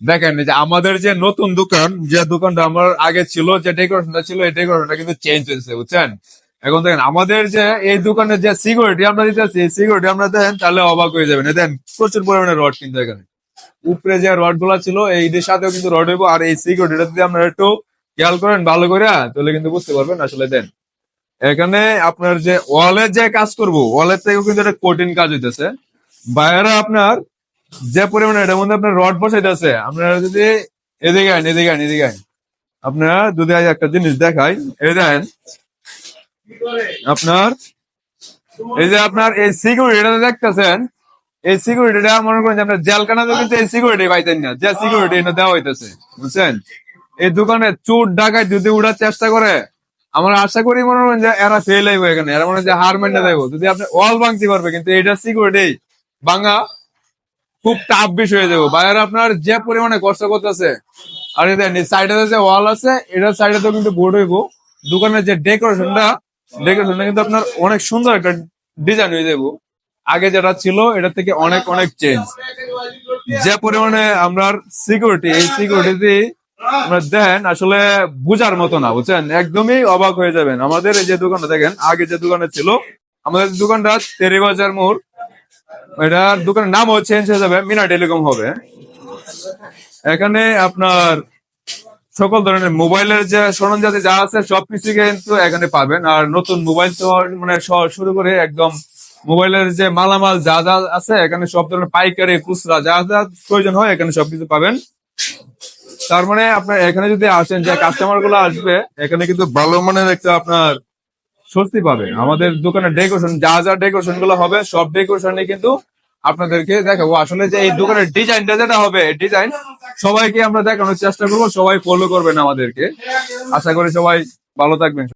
দেখেন, এই যে আমাদের যে নতুন দোকান, যে দোকানটা আমার আগে ছিল, যে ডেকোরেশনটা ছিল, এই ডেকোরেশনটা কিন্তু চেঞ্জ হয়েছে, বুঝছেন? এখন দেখেন, আমাদের যে এই দোকানে যে সিকিউরিটি আমরা দিতেছি সিকিউরিটি আমরা দেন, তাহলে অবাক হয়ে যাবেন। দেন, প্রচুর পরিমাণে রড কিন্তু এখানে। উপরে যে রডগুলা ছিল এইটির সাথেও কিন্তু রড হইব, আর এই সিকিউরিটিটা যদি আপনারা একটু খেয়াল করেন ভালো করে, তাহলে কিন্তু বুঝতে পারবেন আসলে দেন। এখানে আপনার যে ওয়ালের যে কাজ করব ওয়ালের থেকেও কিন্তু একটা কঠিন কাজ হইতেছে। বাইরে আপনার যে পরিমাণে এটার মধ্যে আপনার রড বসাইতেছে, আপনারা যদি এদিকে আইন এদিকে আইন এদিকে আইন। আপনারা যদি একটা জিনিস দেখাই, এই দেখেন, আপনার, এই যে আপনার এই সিকিউরিটিটা দেখতেছেন, এই সিকিউরিটিটা মনে করেন আপনার জেলখানাতে কিন্তু এই সিকিউরিটি পাইতেন না, যে সিকিউরিটি এটা দেওয়া হইতেছে, বুঝছেন? এই দোকানে চোর ডাকায় যদি উড়ার চেষ্টা করে, আমরা আশা করি মনে করেন যে এরা ফেল হইব এখানে, এরা মনে হয় যে হার মেনে দেবো যদি আপনি অল ভাঙতে পারবে কিন্তু এটা সিকিউরিটি ভাঙা খুব টাফ বিষয় হয়ে যাব। বাইরে আপনার যে পরিমাণে কষ্ট করতেছে, আর দেখেন সাইডে যে ওয়াল আছে, এটার সাইডে তো কিন্তু বোর্ড হইব। দোকানের যে ডেকোরেশনটা ডেকোরেশনটা কিন্তু আপনার অনেক সুন্দর একটা ডিজাইন হয়ে যাব। আগে যেটা ছিল এটা থেকে অনেক অনেক চেঞ্জ যে পরিমাণে আমরা সিকিউরিটি এই সিকিউরিটি আপনার দেন আসলে বুঝার মতো না, বুঝছেন? একদমই অবাক হয়ে যাবেন। আমাদের এই যে দোকানটা দেখেন, আগে যে দোকানে ছিল, আমাদের দোকানটা তেরিবাজার মোড়। এটার দোকানের নামও চেঞ্জ হয়ে যাবে, মিনা টেলিকম হবে। এখানে আপনার সকল ধরনের মোবাইলের যে সরঞ্জাতি যা আছে সবকিছু কিন্তু এখানে পাবেন। আর নতুন মোবাইল তো মানে শুরু করে একদম মোবাইলের যে মালামাল যা যা আছে, এখানে সব ধরনের পাইকারি, খুচরা যা যা প্রয়োজন হয়, এখানে সবকিছু পাবেন। তার মানে আপনার এখানে যদি আসেন, যে কাস্টমারগুলো আসবে, এখানে কিন্তু ভালো মানের একটা আপনার স্বস্তি পাবে। আমাদের দোকানের ডেকোরেশন যা যা ডেকোরেশনগুলো হবে, সব ডেকোরেশনে কিন্তু আপনাদেরকে দেখাবো। আসলে যে এই দোকানের ডিজাইনটা যেটা হবে ডিজাইন সবাইকে আমরা দেখানোর চেষ্টা করব, সবাই ফলো করবেন আমাদেরকে। আশা করি সবাই ভালো থাকবেন।